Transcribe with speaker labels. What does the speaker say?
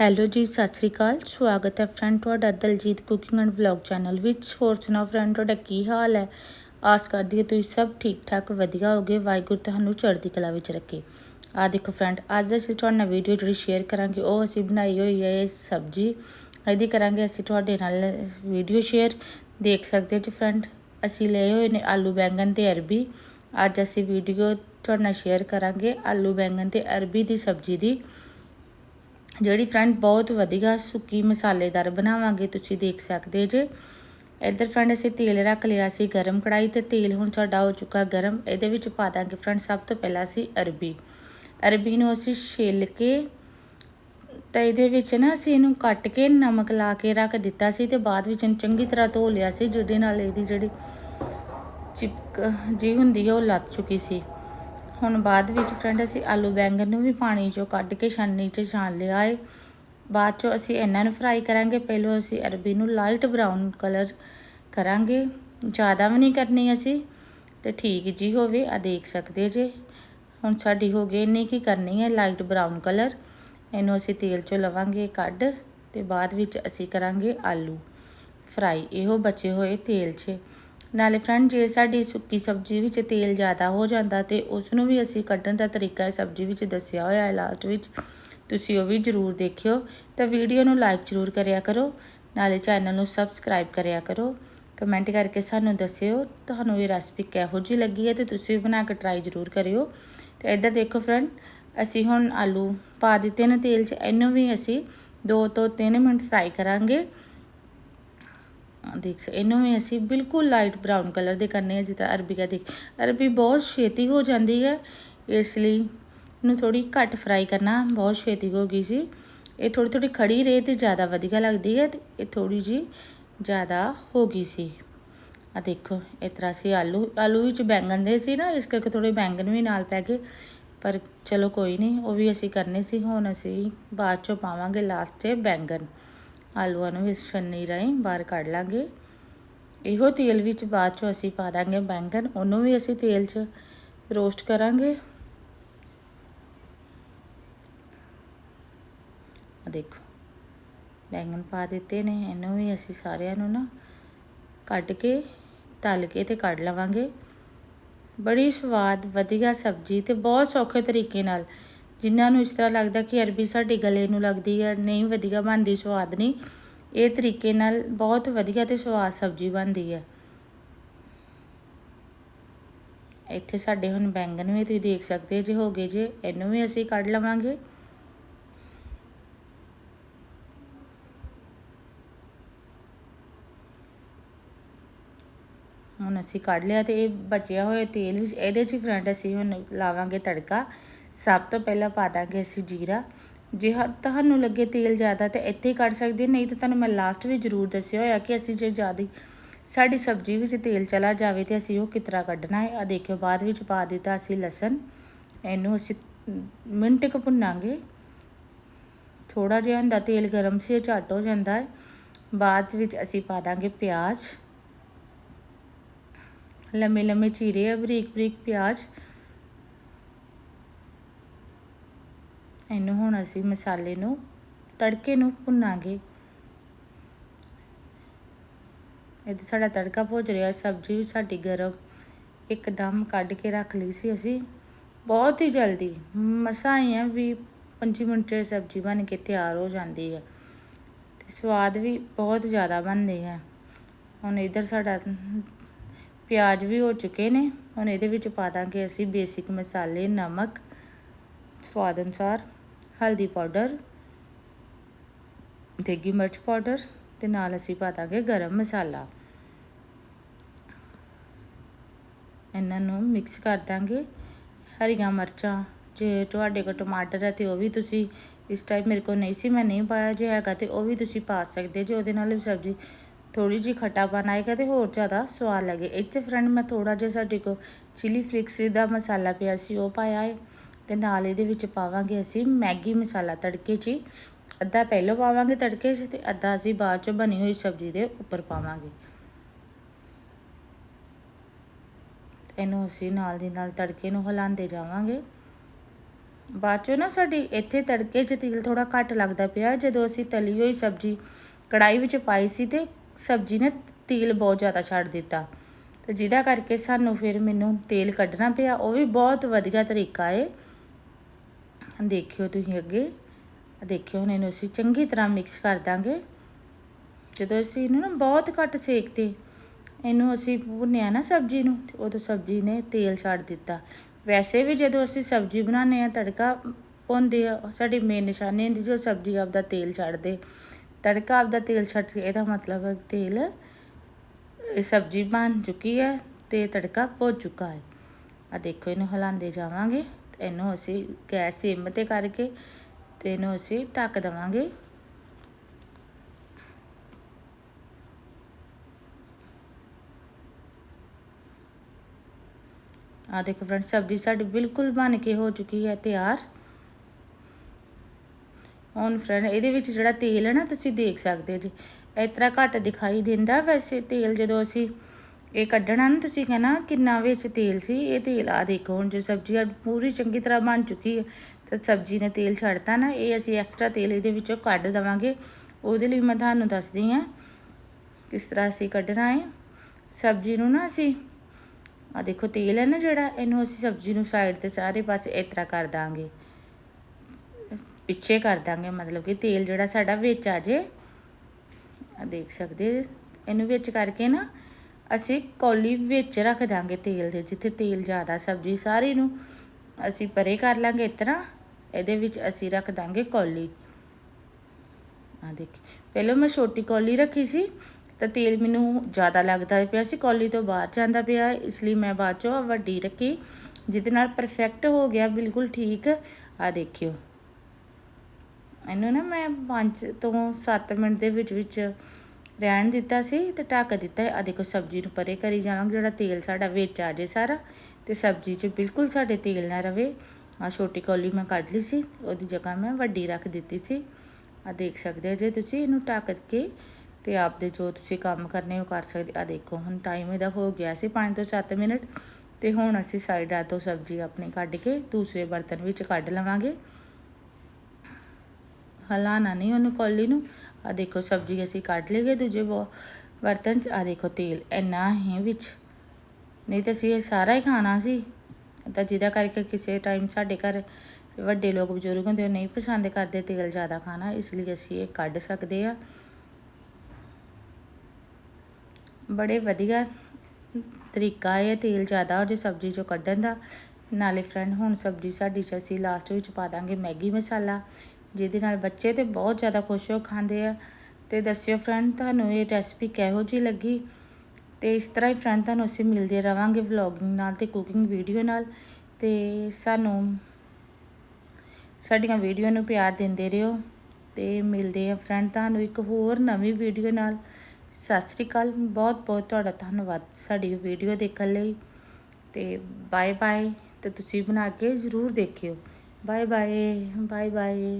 Speaker 1: Hello ਜੀ, ਸਤਿ ਸ੍ਰੀ ਅਕਾਲ। ਸਵਾਗਤ ਹੈ ਫਰੈਂਡ ਤੁਹਾਡਾ Daljit cooking and vlog channel ਵਿੱਚ। ਹੋਰ ਸੁਣਾਓ ਫਰੈਂਡ ਤੁਹਾਡਾ ਕੀ ਹਾਲ ਹੈ? ਆਸ ਕਰਦੀ ਹਾਂ ਤੁਸੀਂ ਸਭ ਠੀਕ ਠਾਕ ਵਧੀਆ ਹੋਗੇ ਵਾਹਿਗੁਰੂ ਤੁਹਾਨੂੰ ਚੜ੍ਹਦੀ ਕਲਾ ਵਿੱਚ ਰੱਖੇ। ਆ ਦੇਖੋ ਫਰੈਂਡ ਅੱਜ ਅਸੀਂ ਤੁਹਾਡੇ ਨਾਲ ਵੀਡੀਓ ਜਿਹੜੀ ਸ਼ੇਅਰ ਕਰਾਂਗੇ, ਉਹ ਅਸੀਂ ਬਣਾਈ ਹੋਈ ਹੈ ਇਹ ਸਬਜੀ। ਇਹਦੀ ਕਰਾਂਗੇ ਅਸੀਂ ਤੁਹਾਡੇ ਨਾਲ ਵੀਡੀਓ ਸ਼ੇਅਰ ਦੇਖ ਸਕਦੇ ਹੋ ਜੀ ਫਰੈਂਡ ਅਸੀਂ ਲਏ ਹੋਏ ਨੇ ਆਲੂ, ਬੈਂਗਣ ਤੇ ਅਰਬੀ। ਅੱਜ ਅਸੀਂ ਵੀਡੀਓ ਤੁਹਾਡੇ ਨਾਲ ਸ਼ੇਅਰ ਕਰਾਂਗੇ ਆਲੂ, ਬੈਂਗਣ ਤੇ ਅਰਬੀ ਦੀ ਸਬਜੀ ਦੀ। ਜਿਹੜੀ ਫਰੈਂਡ ਬਹੁਤ ਵਧੀਆ ਸੁੱਕੀ ਮਸਾਲੇਦਾਰ ਬਣਾਵਾਂਗੇ, ਤੁਸੀਂ ਦੇਖ ਸਕਦੇ ਜੇ। ਇੱਧਰ ਫਰੈਂਡ ਅਸੀਂ ਤੇਲ ਰੱਖ ਲਿਆ ਸੀ ਗਰਮ ਕੜਾਈ ਤੇ ਤੇਲ ਹੁਣ ਸਾਡਾ ਹੋ ਚੁੱਕਾ ਗਰਮ। ਇਹਦੇ ਵਿੱਚ ਪਾ ਦਾਂਗੇ ਫਰੈਂਡ ਸਭ ਤੋਂ ਪਹਿਲਾਂ ਅਸੀਂ ਅਰਬੀ। ਅਰਬੀ ਨੂੰ ਅਸੀਂ ਛਿੱਲ ਕੇ ਤਾਂ ਇਹਦੇ ਵਿੱਚ ਨਾ ਅਸੀਂ ਇਹਨੂੰ ਕੱਟ ਕੇ ਨਮਕ ਲਾ ਕੇ ਰੱਖ ਦਿੱਤਾ ਸੀ ਤੇ ਬਾਅਦ ਵਿੱਚ ਇਹਨੂੰ ਚੰਗੀ ਤਰ੍ਹਾਂ ਧੋ ਲਿਆ ਸੀ, ਜਿਹਦੇ ਨਾਲ ਇਹਦੀ ਜਿਹੜੀ ਚਿਪਕ ਜੀ ਹੁੰਦੀ ਹੈ ਉਹ ਲੱਤ ਚੁੱਕੀ ਸੀ। ਹੁਣ ਬਾਅਦ ਵਿੱਚ ਫਰੈਂਡ ਅਸੀਂ ਆਲੂ ਬੈਂਗਣ ਨੂੰ ਵੀ ਪਾਣੀ 'ਚੋਂ ਕੱਢ ਕੇ ਛਾਨਣੀ 'ਚ ਛਾਣ ਲਿਆ ਏ। ਬਾਅਦ 'ਚੋਂ ਅਸੀਂ ਇਹਨਾਂ ਨੂੰ ਫਰਾਈ ਕਰਾਂਗੇ। ਪਹਿਲਾਂ ਅਸੀਂ ਅਰਬੀ ਨੂੰ ਲਾਈਟ ਬਰਾਊਨ ਕਲਰ ਕਰਾਂਗੇ। ਜ਼ਿਆਦਾ ਵੀ ਨਹੀਂ ਕਰਨੀ ਅਸੀਂ, ਤੇ ਠੀਕ ਜੀ ਹੋਵੇ ਆ ਦੇਖ ਸਕਦੇ ਜੇ। ਹੁਣ ਸਾਡੀ ਹੋ ਗਈ ਇੰਨੀ ਕੀ ਕਰਨੀ ਹੈ ਲਾਈਟ ਬਰਾਊਨ ਕਲਰ ਇਹਨੂੰ ਅਸੀਂ ਤੇਲ 'ਚੋਂ ਲਵਾਂਗੇ ਕੱਢ, ਤੇ ਬਾਅਦ ਵਿੱਚ ਅਸੀਂ ਕਰਾਂਗੇ ਆਲੂ। ਫਰਾਈ ਇਹੋ ਬਚੇ ਹੋਏ ਤੇਲ 'ਚ। ਨਾਲੇ ਫਰੈਂਡ ਜੇ ਸਾਡੀ ਸੁੱਕੀ ਸਬਜ਼ੀ ਵਿੱਚ ਤੇਲ ਜ਼ਿਆਦਾ ਹੋ ਜਾਂਦਾ ਤੇ ਉਸ ਨੂੰ ਵੀ ਅਸੀਂ ਕੱਢਣ ਦਾ ਤਰੀਕਾ ਹੈ ਸਬਜ਼ੀ ਵਿੱਚ ਦੱਸਿਆ ਹੋਇਆ ਹੈ ਲਾਸਟ ਵਿੱਚ, ਤੁਸੀਂ ਉਹ ਵੀ ਜ਼ਰੂਰ ਦੇਖਿਓ। ਤਾਂ ਵੀਡੀਓ ਨੂੰ ਲਾਈਕ ਜ਼ਰੂਰ ਕਰਿਆ ਕਰੋ, ਨਾਲੇ ਚੈਨਲ ਨੂੰ ਸਬਸਕ੍ਰਾਈਬ ਕਰਿਆ ਕਰੋ। ਕਮੈਂਟ ਕਰਕੇ ਸਾਨੂੰ ਦੱਸਿਓ, ਤੁਹਾਨੂੰ ਇਹ ਰੈਸਪੀ ਕਿਹੋ ਜੀ ਲੱਗੀ ਹੈ ਤੇ ਤੁਸੀਂ ਵੀ ਬਣਾ ਕੇ ਟਰਾਈ ਜ਼ਰੂਰ ਕਰਿਓ। ਤੇ ਇੱਧਰ ਦੇਖੋ ਫਰੈਂਡ ਅਸੀਂ ਹੁਣ ਆਲੂ ਪਾ ਦਿੱਤੇ ਨੇ ਤੇਲ 'ਚ, ਇਹਨੂੰ ਵੀ ਅਸੀਂ 2 ਤੋਂ 3 ਮਿੰਟ ਫਰਾਈ ਕਰਾਂਗੇ। ਦੇਖ ਸਕ, ਇਹਨੂੰ ਵੀ ਅਸੀਂ ਬਿਲਕੁਲ ਲਾਈਟ ਬਰਾਊਨ ਕਲਰ ਦੇ ਕਰਨੇ ਆ, ਜਿੱਦਾਂ ਅਰਬੀ ਦਾ ਦੇਖ, ਅਰਬੀ ਬਹੁਤ ਛੇਤੀ ਹੋ ਜਾਂਦੀ ਹੈ, ਇਸ ਲਈ ਇਹਨੂੰ ਥੋੜੀ ਘੱਟ ਫਰਾਈ ਕਰਨਾ, ਬਹੁਤ ਛੇਤੀ ਹੋ ਗਈ ਸੀ। ਇਹ ਥੋੜੀ ਥੋੜੀ ਖੜੀ ਰਹੇ ਤੇ ਜ਼ਿਆਦਾ ਵਧੀਆ ਲੱਗਦੀ ਹੈ ਤੇ ਇਹ ਥੋੜੀ ਜੀ ਜ਼ਿਆਦਾ ਹੋ ਗਈ ਸੀ। ਆ ਦੇਖੋ, ਇਸ ਤਰ੍ਹਾਂ ਸੀ ਆਲੂ ਆਲੂ ਵਿੱਚ ਬੈਂਗਣ ਦੇ ਸੀ ਨਾ, ਇਸ ਕਰਕੇ ਥੋੜੇ ਬੈਂਗਣ ਵੀ ਨਾਲ ਪੈ ਗਏ, ਪਰ ਚਲੋ ਕੋਈ ਨਹੀਂ, ਉਹ ਵੀ ਅਸੀਂ ਕਰਨੇ ਸੀ, ਹੁਣ ਅਸੀਂ ਬਾਅਦ ਚੋਂ ਪਾਵਾਂਗੇ ਲਾਸਟ ਤੇ ਬੈਂਗਣ। ਆਲੂਆਂ ਨੂੰ ਇਸ ਛੰਨੀ ਰਾਹੀਂ ਬਾਹਰ ਕੱਢ ਲਾਂਗੇ। ਇਹੋ ਤੇਲ ਵਿੱਚ ਬਾਅਦ ਚੋਂ ਅਸੀਂ ਪਾ ਦਾਂਗੇ ਬੈਂਗਣ, ਉਹਨੂੰ ਵੀ ਅਸੀਂ ਤੇਲ 'ਚ ਰੋਸਟ ਕਰਾਂਗੇ। ਆ ਦੇਖੋ, ਬੈਂਗਣ ਪਾ ਦਿੱਤੇ ਨੇ, ਇਹਨੂੰ ਵੀ ਅਸੀਂ ਸਾਰਿਆਂ ਨੂੰ ਨਾ ਕੱਢ ਕੇ, ਤਲ ਕੇ ਤੇ ਕੱਢ ਲਵਾਂਗੇ। ਬੜੀ ਸਵਾਦ, ਵਧੀਆ ਸਬਜ਼ੀ ਤੇ ਬਹੁਤ ਸੌਖੇ ਤਰੀਕੇ ਨਾਲ ਜਿਨ੍ਹਾਂ ਨੂੰ ਇਸ ਤਰ੍ਹਾਂ ਲੱਗਦਾ ਕਿ ਅਰਬੀ ਸਾਡੀ ਗਲੇ ਨੂੰ ਲੱਗਦੀ ਹੈ, ਨਹੀਂ ਵਧੀਆ ਬਣਦੀ, ਸਵਾਦ ਨਹੀਂ, ਇਹ ਤਰੀਕੇ ਨਾਲ ਬਹੁਤ ਵਧੀਆ ਤੇ ਸਵਾਦ ਸਬਜ਼ੀ ਬਣਦੀ ਹੈ। ਇੱਥੇ ਸਾਡੇ ਹੁਣ ਬੈਂਗਨ ਵੀ ਤੁਸੀਂ ਦੇਖ ਸਕਦੇ ਜੇ ਹੋ ਗਏ ਜੇ, ਇਹਨੂੰ ਵੀ ਅਸੀਂ ਕੱਢ ਲਵਾਂਗੇ। ਹੁਣ ਅਸੀਂ ਕੱਢ ਲਿਆ ਤੇ ਇਹ ਬਚਿਆ ਹੋਇਆ ਤੇਲ ਵਿੱਚ। ਇਹਦੇ 'ਚ ਫਰੈਂਡ ਅਸੀਂ ਹੁਣ ਲਾਵਾਂਗੇ ਤੜਕਾ। ਸਭ ਤੋਂ ਪਹਿਲਾਂ ਪਾ ਦਾਂਗੇ ਅਸੀਂ ਜੀਰਾ। ਜੇ ਤੁਹਾਨੂੰ ਲੱਗੇ ਤੇਲ ਜ਼ਿਆਦਾ ਤਾਂ ਇੱਥੇ ਹੀ ਕੱਢ ਸਕਦੇ ਨਹੀਂ ਤਾਂ ਤੁਹਾਨੂੰ ਮੈਂ ਲਾਸਟ ਵੀ ਜ਼ਰੂਰ ਦੱਸਿਆ ਹੋਇਆ ਕਿ ਅਸੀਂ ਜੇ ਜ਼ਿਆਦਾ ਸਾਡੀ ਸਬਜ਼ੀ ਵਿੱਚ ਤੇਲ ਚਲਾ ਜਾਵੇ ਤੇ ਅਸੀਂ ਉਹ ਕਿਤਰਾ ਕੱਢਣਾ ਹੈ। ਆ ਦੇਖਿਓ, ਬਾਅਦ ਵਿੱਚ ਪਾ ਦਿੱਤਾ ਅਸੀਂ ਲਸਣ। ਇਹਨੂੰ ਅਸੀਂ ਮਿੰਟ ਕੁ ਭੁੰਨਾਂਗੇ। ਥੋੜਾ ਜਿਹਾ ਹੁੰਦਾ ਤੇਲ ਗਰਮ ਸੀ ਝੱਟ ਹੋ ਜਾਂਦਾ ਹੈ। ਬਾਅਦ ਵਿੱਚ ਅਸੀਂ ਪਾ ਦਾਂਗੇ ਪਿਆਜ਼। ਲੰਮੇ ਲੰਮੇ ਚੀਰੇ ਆ ਬਰੀਕ ਬਰੀਕ ਪਿਆਜ਼। ਇਹਨੂੰ ਹੁਣ ਅਸੀਂ ਮਸਾਲੇ ਨੂੰ ਤੜਕੇ ਨੂੰ ਭੁੰਨਾਂਗੇ। ਇਹਦੇ ਸਾਡਾ ਤੜਕਾ ਭੁੱਜ ਰਿਹਾ, ਸਬਜ਼ੀ ਵੀ ਸਾਡੀ ਗਰਮ ਇੱਕਦਮ ਕੱਢ ਕੇ ਰੱਖ ਲਈ ਸੀ ਅਸੀਂ। ਬਹੁਤ ਹੀ ਜਲਦੀ, ਮਸਾਂ ਹੀ ਆ ਵੀ 5 ਮਿੰਟ 'ਚ ਸਬਜ਼ੀ ਬਣ ਕੇ ਤਿਆਰ ਹੋ ਜਾਂਦੀ ਹੈ ਤੇ ਸਵਾਦ ਵੀ ਬਹੁਤ ਜ਼ਿਆਦਾ ਬਣਦੀ ਹੈ ਹੁਣ ਇਧਰ ਸਾਡਾ ਪਿਆਜ਼ ਵੀ ਹੋ ਚੁੱਕੇ ਨੇ। ਹੁਣ ਇਹਦੇ ਵਿੱਚ ਪਾ ਦਾਂਗੇ ਅਸੀਂ ਬੇਸਿਕ ਮਸਾਲੇ, ਨਮਕ, ਸਵਾਦ ਅਨੁਸਾਰ, ਹਲਦੀ ਪਾਊਡਰ ਦੇਗੀ ਮਿਰਚ ਪਾਊਡਰ ਤੇ ਨਾਲ ਅਸੀਂ ਪਾ ਦਾਂਗੇ ਗਰਮ ਮਸਾਲਾ। ਇਹਨਾਂ ਨੂੰ ਮਿਕਸ ਕਰ ਦਾਂਗੇ। ਹਰੀਆਂ ਮਿਰਚਾਂ, ਜੇ ਤੁਹਾਡੇ ਕੋਲ ਟਮਾਟਰ ਹੈ ਤੇ ਉਹ ਵੀ ਤੁਸੀਂ ਇਸ ਟਾਈਮ ਮੇਰੇ ਕੋਲ ਨਹੀਂ ਸੀ, ਮੈਂ ਨਹੀਂ ਪਾਇਆ ਜੇ ਹੈਗਾ ਤੇ ਉਹ ਵੀ ਤੁਸੀਂ ਪਾ ਸਕਦੇ ਜੇ। ਉਹਦੇ ਨਾਲ ਵੀ ਸਬਜ਼ੀ ਥੋੜੀ ਜੀ ਖਟਾਪਨ ਆਏਗਾ ਤੇ ਹੋਰ ਜ਼ਿਆਦਾ ਸਵਾਦ ਲੱਗੇ। ਇੱਥੇ ਫਰੈਂਡ ਮੈਂ ਥੋੜਾ ਜਿਹਾ ਸਾਡੇ ਕੋ ਚਿਲੀ ਫਲਿਕਸ ਦਾ ਮਸਾਲਾ ਪਿਆ ਸੀ, ਉਹ ਪਾਇਆ ਹੈ ਤੇ ਨਾਲ ਇਹਦੇ ਵਿੱਚ ਪਾਵਾਂਗੇ ਅਸੀਂ ਮੈਗੀ ਮਸਾਲਾ ਤੜਕੇ 'ਚ ਅੱਧਾ ਪਹਿਲਾਂ ਪਾਵਾਂਗੇ ਤੜਕੇ 'ਚ ਤੇ ਅੱਧਾ ਅਸੀਂ ਬਾਅਦ 'ਚ ਬਣੀ ਹੋਈ ਸਬਜ਼ੀ ਦੇ ਉੱਪਰ ਪਾਵਾਂਗੇ। ਇਹਨੂੰ ਅਸੀਂ ਨਾਲ ਦੀ ਨਾਲ ਤੜਕੇ ਨੂੰ ਹਿਲਾਉਂਦੇ ਜਾਵਾਂਗੇ। ਬਾਅਦ ਚੋਂ ਨਾ ਸਾਡੀ ਇੱਥੇ ਤੜਕੇ 'ਚ ਤੇਲ ਥੋੜਾ ਘੱਟ ਲੱਗਦਾ ਪਿਆ ਜਦੋਂ ਅਸੀਂ ਤਲੀ ਹੋਈ ਸਬਜ਼ੀ ਕੜਾਈ ਵਿੱਚ ਪਾਈ ਸੀ ਤੇ ਸਬਜ਼ੀ ਨੇ ਤੇਲ ਬਹੁਤ ਜ਼ਿਆਦਾ ਛੱਡ ਦਿੱਤਾ। ਤੇ ਜਿਹਦਾ ਕਰਕੇ ਸਾਨੂੰ ਫਿਰ ਮੈਨੂੰ ਤੇਲ ਕੱਢਣਾ ਪਿਆ। ਉਹ ਵੀ ਬਹੁਤ ਵਧੀਆ ਤਰੀਕਾ ਏ। ਦੇਖਿਓ ਤੁਸੀਂ ਅੱਗੇ। ਦੇਖਿਓ, ਹੁਣ ਇਹਨੂੰ ਅਸੀਂ ਚੰਗੀ ਤਰ੍ਹਾਂ ਮਿਕਸ ਕਰ ਦਾਂਗੇ। ਜਦੋਂ ਅਸੀਂ ਇਹਨੂੰ ਨਾ ਬਹੁਤ ਘੱਟ ਸੇਕ ਤੇ ਇਹਨੂੰ ਅਸੀਂ ਭੁੰਨਿਆ ਨਾ ਸਬਜ਼ੀ ਨੂੰ ਉਦੋਂ ਸਬਜ਼ੀ ਨੇ ਤੇਲ ਛੱਡ ਦਿੱਤਾ। ਵੈਸੇ ਵੀ ਜਦੋਂ ਅਸੀਂ ਸਬਜ਼ੀ ਬਣਾਉਂਦੇ ਆ ਤੜਕਾ ਪਾਉਂਦੇ ਆ ਸਾਡੀ ਮੇਨ ਨਿਸ਼ਾਨੀ ਹੁੰਦੀ ਜੋ ਸਬਜ਼ੀ ਆਪਦਾ ਤੇਲ ਛੱਡ ਦੇ ਤੜਕਾ ਆਪਦਾ ਤੇਲ ਛੱਡ ਕੇ, ਇਹਦਾ ਮਤਲਬ ਹੈ ਤੇਲ ਇਹ ਸਬਜ਼ੀ ਬਣ ਚੁੱਕੀ ਹੈ ਤੇ ਤੜਕਾ ਭੁੱਜ ਚੁੱਕਾ ਹੈ। ਆ ਦੇਖੋ, ਇਹਨੂੰ ਹਿਲਾਉਂਦੇ ਜਾਵਾਂਗੇ ਤੇ ਇਹਨੂੰ ਅਸੀਂ ਗੈਸ ਸਿਮ ਤੇ ਕਰਕੇ ਤੇ ਇਹਨੂੰ ਅਸੀਂ ਢੱਕ ਦੇਵਾਂਗੇ। ਆ ਦੇਖੋ ਫਰੈਂਡ ਸਬਜ਼ੀ ਸਾਡੀ ਬਿਲਕੁਲ ਬਣ ਕੇ ਹੋ ਚੁੱਕੀ ਹੈ ਤਿਆਰ। ਹੁਣ ਫਰੈਂਡ, ਇਹਦੇ ਵਿੱਚ ਜਿਹੜਾ ਤੇਲ ਹੈ ਨਾ, ਤੁਸੀਂ ਦੇਖ ਸਕਦੇ ਜੀ। ਇਸ ਤਰ੍ਹਾਂ ਘੱਟ ਦਿਖਾਈ ਦਿੰਦਾ। ਵੈਸੇ ਤੇਲ ਜਦੋਂ ਅਸੀਂ ਇਹ ਕੱਢਣਾ ਨਾ, ਤੁਸੀਂ ਕਹਿਣਾ ਕਿੰਨਾ ਵਿੱਚ ਤੇਲ ਸੀ, ਇਹ ਤੇਲ ਆ ਦੇਖੋ, ਹੁਣ ਜੇ ਸਬਜ਼ੀ ਪੂਰੀ ਚੰਗੀ ਤਰ੍ਹਾਂ ਬਣ ਚੁੱਕੀ ਹੈ, ਤਾਂ ਸਬਜ਼ੀ ਨੇ ਤੇਲ ਛੱਡਤਾ ਨਾ, ਇਹ ਅਸੀਂ ਐਕਸਟਰਾ ਤੇਲ ਇਹਦੇ ਵਿੱਚੋਂ ਕੱਢ ਦਵਾਂਗੇ। ਉਹਦੇ ਲਈ ਮੈਂ ਤੁਹਾਨੂੰ ਦੱਸਦੀ ਹਾਂ ਕਿਸ ਤਰ੍ਹਾਂ ਅਸੀਂ ਕੱਢਣਾ ਹੈ। ਸਬਜ਼ੀ ਨੂੰ ਨਾ ਅਸੀਂ ਆ ਦੇਖੋ ਤੇਲ ਹੈ ਨਾ ਜਿਹੜਾ, ਇਹਨੂੰ ਅਸੀਂ ਸਬਜ਼ੀ ਨੂੰ ਸਾਈਡ ਤੇ ਸਾਰੇ ਪਾਸੇ ਇਸ ਤਰ੍ਹਾਂ ਕਰ ਦਾਂਗੇ। ਪਿੱਛੇ ਕਰ ਦਾਂਗੇ, ਮਤਲਬ ਕਿ ਤੇਲ ਜਿਹੜਾ ਸਾਡਾ ਵਿੱਚ ਆ ਜੇ। ਆ ਦੇਖ ਸਕਦੇ ਇਹਨੂੰ ਵਿੱਚ ਕਰਕੇ ਨਾ ਅਸੀਂ ਕੌਲੀ ਵਿੱਚ ਰੱਖ ਦਾਂਗੇ ਤੇਲ ਦੇ, ਜਿੱਥੇ ਤੇਲ ਜ਼ਿਆਦਾ ਸਬਜ਼ੀ ਸਾਰੀ ਨੂੰ ਅਸੀਂ ਪਰੇ ਕਰ ਲਾਂਗੇ ਇਸ ਤਰ੍ਹਾਂ, ਇਹਦੇ ਵਿੱਚ ਅਸੀਂ ਰੱਖ ਦਾਂਗੇ ਕੌਲੀ। ਆ ਦੇਖ, ਪਹਿਲਾਂ ਮੈਂ ਛੋਟੀ ਕੌਲੀ ਰੱਖੀ ਸੀ, ਤਾਂ ਤੇਲ ਮੈਨੂੰ ਜ਼ਿਆਦਾ ਲੱਗਦਾ ਪਿਆ ਸੀ, ਕੌਲੀ ਤੋਂ ਬਾਹਰ ਜਾਂਦਾ ਪਿਆ, ਇਸ ਲਈ ਮੈਂ ਬਾਅਦ ਚੋਂ ਵੱਡੀ ਰੱਖੀ, ਜਿਹਦੇ ਨਾਲ ਪਰਫੈਕਟ ਹੋ ਗਿਆ, ਬਿਲਕੁਲ ਠੀਕ। ਆ ਦੇਖਿਓ। ਇਹਨੂੰ ਨਾ ਮੈਂ 5 ਤੋਂ 7 ਮਿੰਟ ਦੇ ਵਿੱਚ ਵਿੱਚ ਰਹਿਣ ਦਿੱਤਾ ਸੀ ਤੇ ਢੱਕ ਦਿੱਤਾ ਆ ਦੇਖੋ, ਸਬਜ਼ੀ ਨੂੰ ਪਰੇ ਕਰੀ ਜਾਵਾਂਗੇ। ਜਿਹੜਾ ਤੇਲ ਸਾਡਾ ਵਿੱਚ ਆ ਜੇ ਸਾਰਾ ਤੇ ਸਬਜ਼ੀ 'ਚ ਬਿਲਕੁਲ ਸਾਡੇ ਤੇਲ ਨਾ ਰਵੇ। ਆ ਛੋਟੀ ਕੌਲੀ ਮੈਂ ਕੱਢ ਲਈ ਸੀ, ਉਹਦੀ ਜਗ੍ਹਾ ਮੈਂ ਵੱਡੀ ਰੱਖ ਦਿੱਤੀ ਸੀ। ਆ ਦੇਖ ਸਕਦੇ ਹੋ ਜੇ ਤੁਸੀਂ ਇਹਨੂੰ ਢੱਕ ਕੇ ਤੇ ਆਪਦੇ ਜੋ ਤੁਸੀਂ ਕੰਮ ਕਰਨੇ ਉਹ ਕਰ ਸਕਦੇ। ਆ ਦੇਖੋ, ਹੁਣ ਟਾਈਮ ਇਹਦਾ ਹੋ ਗਿਆ ਸੀ 5 ਤੋਂ 7 ਮਿੰਟ ਤੇ ਹੁਣ ਅਸੀਂ ਸਾਈਡਾਂ ਤੋਂ ਸਬਜ਼ੀ ਆਪਣੀ ਕੱਢ ਕੇ ਦੂਸਰੇ ਬਰਤਨ ਵਿੱਚ ਕੱਢ ਲਵਾਂਗੇ। ਹਲਾਣਾ ਨਹੀਂ ਉਹਨੂੰ ਕੌਲੀ ਨੂੰ। ਆ ਦੇਖੋ, ਸਬਜ਼ੀ ਅਸੀਂ ਕੱਢ ਲਈਏ ਦੂਜੇ ਬਰਤਨ 'ਚ। ਆ ਦੇਖੋ, ਤੇਲ ਇੰਨਾ ਹੀ ਵਿੱਚ। ਨਹੀਂ ਤਾਂ ਅਸੀਂ ਇਹ ਸਾਰਾ ਹੀ ਖਾਣਾ ਸੀ। ਤਾਂ ਜਿਹਦਾ ਕਰਕੇ ਕਿਸੇ ਟਾਈਮ ਸਾਡੇ ਘਰ ਵੱਡੇ ਲੋਕ ਬਜ਼ੁਰਗ ਹੁੰਦੇ, ਉਹ ਨਹੀਂ ਪਸੰਦ ਕਰਦੇ ਤੇਲ ਜ਼ਿਆਦਾ ਖਾਣਾ। ਇਸ ਲਈ ਅਸੀਂ ਇਹ ਕੱਢ ਸਕਦੇ ਆ। ਬੜੇ ਵਧੀਆ ਤਰੀਕਾ ਹੈ ਤੇਲ ਜ਼ਿਆਦਾ ਹੋ ਜੇ ਸਬਜ਼ੀ ਚੋਂ ਕੱਢਣ ਦਾ। ਨਾਲੇ ਫਰੈਂਡ ਹੁਣ ਸਬਜ਼ੀ ਸਾਡੀ ਚ ਅਸੀਂ ਲਾਸਟ ਵਿੱਚ ਪਾ ਦਾਂਗੇ ਮੈਗੀ ਮਸਾਲਾ। ਜਿਹਦੇ ਨਾਲ ਬੱਚੇ ਤੇ ਬਹੁਤ ਜ਼ਿਆਦਾ ਖੁਸ਼ ਹੋ ਖਾਂਦੇ ਆ। ਤੇ ਦੱਸਿਓ ਫਰੈਂਡ ਤੁਹਾਨੂੰ ਇਹ ਰੈਸਪੀ ਕਿਹੋ ਜੀ ਲੱਗੀ? ਤੇ ਇਸ ਤਰ੍ਹਾਂ ਹੀ ਫਰੈਂਡ ਤੁਹਾਨੂੰ ਅਸੀਂ ਮਿਲਦੇ ਰਵਾਂਗੇ ਵਲੌਗਿੰਗ ਨਾਲ ਤੇ ਕੁਕਿੰਗ ਵੀਡੀਓ ਨਾਲ। ਤੇ ਸਾਨੂੰ ਸਾਡੀਆਂ ਵੀਡੀਓ ਨੂੰ ਪਿਆਰ ਦਿੰਦੇ ਰਹੋ ਤੇ ਮਿਲਦੇ ਆ ਫਰੈਂਡ ਤੁਹਾਨੂੰ ਇੱਕ ਹੋਰ ਨਵੀਂ ਵੀਡੀਓ ਨਾਲ। ਸਤਿ ਸ੍ਰੀ ਅਕਾਲ, ਬਹੁਤ ਬਹੁਤ ਤੁਹਾਡਾ ਧੰਨਵਾਦ ਸਾਡੀ ਵੀਡੀਓ ਦੇਖਣ ਲਈ। ਤੇ ਬਾਏ ਬਾਏ ਤੇ ਤੁਸੀਂ ਬਣਾ ਕੇ ਜ਼ਰੂਰ ਦੇਖਿਓ। Bye bye bye bye